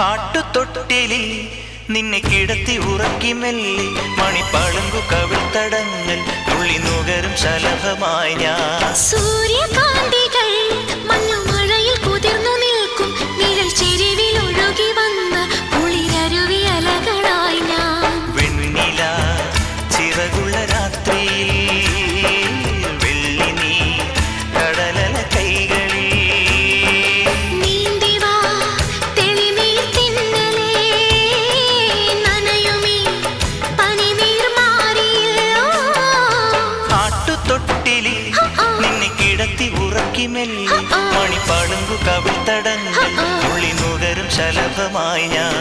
ആട്ടുതൊട്ടിലിൽ നിന്നെ കിടത്തി ഉറക്കി മെല്ലെ മണിപ്പളുങ്കു കവിൾത്തടങ്ങൾ ഉള്ളി നുകരും ശലഭമായ ഞാൻ. കിടത്തി ഉറക്കി മെല്ലി. മണിപ്പാടുങ്കു കവിൾ തടങ്ങൾ ഉള്ളി നുകരും ശലഭമായി ഞാൻ.